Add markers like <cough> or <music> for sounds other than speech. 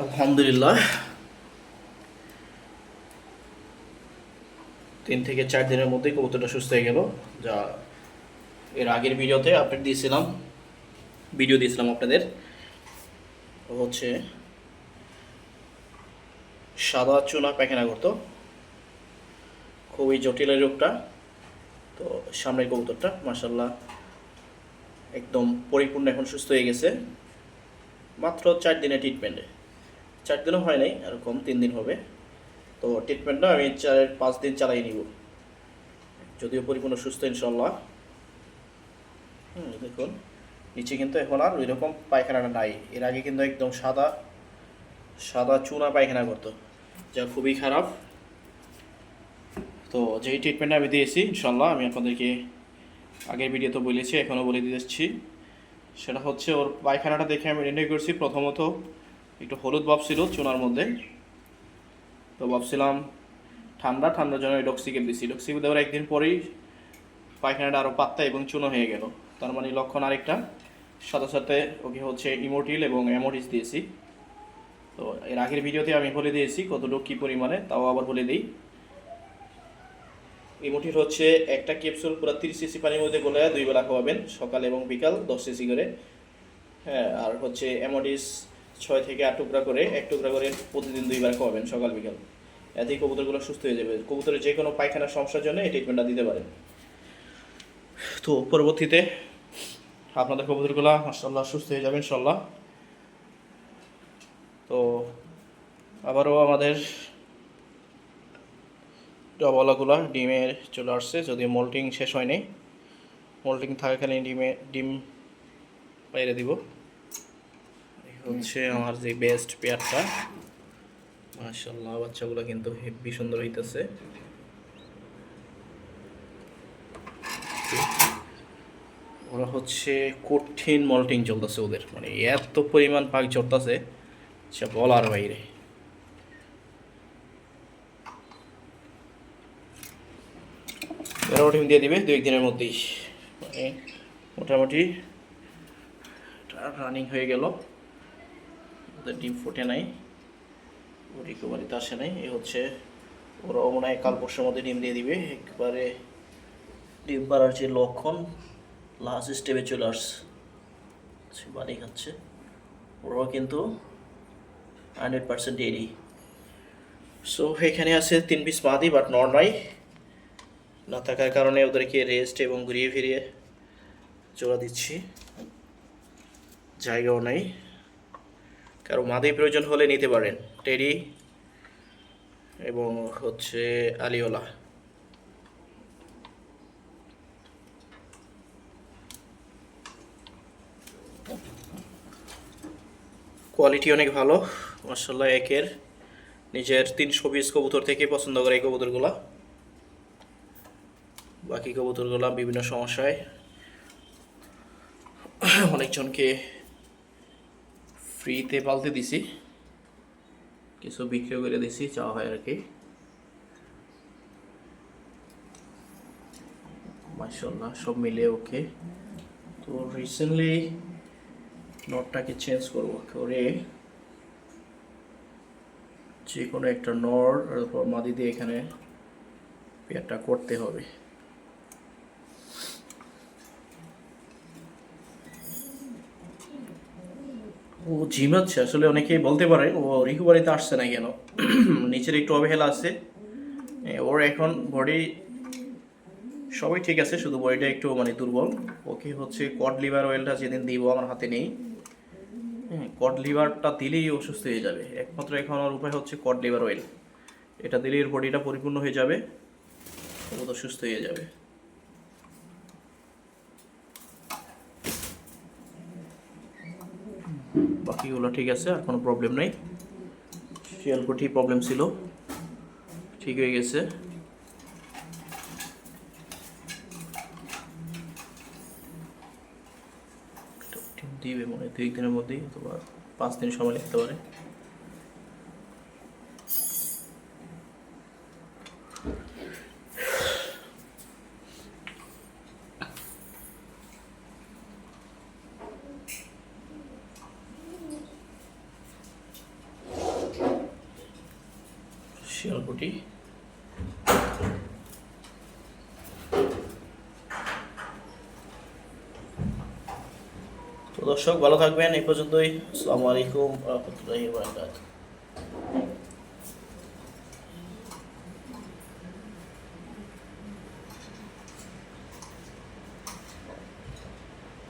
আলহামদুলিল্লাহ। তিন থেকে চার দিনের মধ্যেই কবুতরটা সুস্থ হয়ে গেল। যা এর আগের ভিডিওতে আপডেট দিয়েছিলাম, ভিডিও দিয়েছিলাম আপনাদের। হচ্ছে সাদা চুনা পায়খানা করতো খুবই জটিল এই রোগটা। তো সামনের কবুতরটা মাসাল্লাহ একদম পরিপূর্ণ এখন সুস্থ হয়ে গেছে। মাত্র চার দিনের ট্রিটমেন্টে চার দিনও হয় নাই আর কম তিন দিন হবে। তো ট্রিটমেন্টটা আমি চার, পাঁচ দিন চালাই নিব। যদিও পরিপূর্ণ সুস্থ ইনশাল্লাহ হুম, দেখুন, নিচে কিন্তু এখন আর ওই রকম পায়খানাটা নাই। এর আগে কিন্তু একদম সাদা সাদা চুনা পায়খানা করতো, যা খুবই খারাপ। তো যেই ট্রিটমেন্টটা আমি দিয়েছি ইনশাল্লাহ আমি আপনাদেরকে আগের ভিডিও তো বলেছি, এখনও বলে দিচ্ছি। সেটা হচ্ছে ওর পায়খানাটা দেখে আমি নির্ণয় করছি, প্রথমত একটু হলুদ ভাব ছিল চুনার মধ্যে। তো ভাবছিলাম ঠান্ডা, ঠান্ডার জন্য ডক্সিকেপ দিছি ডক্সিকেপ দেওয়ার একদিন পরেই পায়খানাটা আরও পাত্তা এবং চুনো হয়ে গেল। তার মানে লক্ষণ আরেকটা। সাথে সাথে ওকে হচ্ছে ইমোটিল এবং অ্যামোটিস দিয়েছি। তো এর আগের ভিডিওতে আমি বলে দিয়েছি কতটুকু কী পরিমাণে, তাও আবার বলে দিই। ইমোটিল হচ্ছে একটা ক্যাপসুল পুরো তিরিশ সিসি পানির মধ্যে গলে দুই বেলা খাওয়াবেন, সকাল এবং বিকাল দশ সিসি করে। হ্যাঁ আর হচ্ছে অ্যামোডিস ছয় থেকে আট টুকরা করে, এক টুকরা করে প্রতিদিন দুইবার খাওয়াবেন সকাল, বিকাল। এতেই কবুতরগুলো সুস্থ হয়ে যাবে। কবুতরের যে কোনো পায়খানার সমস্যার জন্য এই ট্রিটমেন্টটা দিতে পারেন। তো পরবর্তীতে আপনাদের কবুতরগুলো মাসাল্লাহ সুস্থ হয়ে যাবে ইনশাল্লাহ তো আবারও আমাদের ডবলাগুলো ডিমে চলে আসছে যদি মোল্টিং শেষ হয়নি। মোল্টিং থাকাকালীন ডিমে, ডিম বাইরে দিব। হচ্ছে আমার যে বেস্ট পেয়ারটা মাশাল্লাহ বাচ্চাগুলো কিন্তু হেভি সুন্দর হইতেছে। ওরা হচ্ছে কঠিন মল্টিং চলতেছে ওদের মানে এত পরিমাণ পাক চড়তেছে, সে বলার বাইরে। এরাও দিয়ে দিবে দু একদিনের মধ্যেই। মানে মোটামুটি রানিং হয়ে গেল। ওদের ডিম ফুটে নাই। রিকভারিতে আসে নাই। এ হচ্ছে ওরাও মনে হয় কাল পরশুর মধ্যে ডিম দিয়ে দিবে। একবারে ডিম পাড়ার যে লক্ষণ লাস্ট স্টেপে চলে আসছে। বাড়ি খাচ্ছে। ওরাও কিন্তু হান্ড্রেড পার্সেন্ট রেডি সো এখানে আছে তিন পিস মাদি বাট নর নাই না থাকার কারণে ওদেরকে রেস্ট এবং ঘুরিয়ে ফিরিয়ে জোড়া দিচ্ছি। জায়গাও নাই। কারও মাদি প্রয়োজন হলে নিতে পারেন। টেরি এবং হচ্ছে আলিওলা। কোয়ালিটি অনেক ভালো মার্শাল্লাহ একের। নিজের তিনশো পিস কবুতর থেকে পছন্দ করে এই কবুতরগুলা। বাকি কবুতরগুলা বিভিন্ন সমস্যায় অনেকজনকে ফ্রিতে পালতে দিছি। কিছু বিক্রিও করে দিছি চাওয়া হয় আর কি। মাশাল্লাহ সব মিলে ওকে। তো রিসেন্টলি নটটাকে চেঞ্জ করব করে। যে কোনো একটা নর মাদি দিয়ে এখানে পেয়ারটা করতে হবে। ও জিম ঝিমাচ্ছে আসলে অনেকেই বলতে পারে, ও রিকভারিতে আসছে না কেন? <clears throat> নিচের একটু অবহেলা আছে। ওর এখন বডি সবই ঠিক আছে, শুধু বডিটা একটু মানে দুর্বল। ওকে হচ্ছে কড লিভার অয়েলটা যেদিন দিব আমার হাতে নেই। হ্যাঁ কড লিভারটা দিলেই অসুস্থ হয়ে যাবে। একমাত্র এখন আমার উপায় হচ্ছে কড লিভার অয়েল এটা দিলেই এর বডিটা পরিপূর্ণ হয়ে যাবে। ও তো সুস্থ হয়ে যাবে। বাকিগুলো ঠিক আছে, আর কোনো প্রবলেম নেই। শিয়ালকুটি প্রবলেম ছিল। ঠিক হয়ে গেছে। দিবে মনে দুই দিনের মধ্যেই অথবা পাঁচ দিন সময় লিখতে পারে। শিয়ালকুটি তো দর্শক ভালো থাকবেন। এই পর্যন্তই। আসসালামু আলাইকুম রহমতুল্লাহি বারকাতুহু।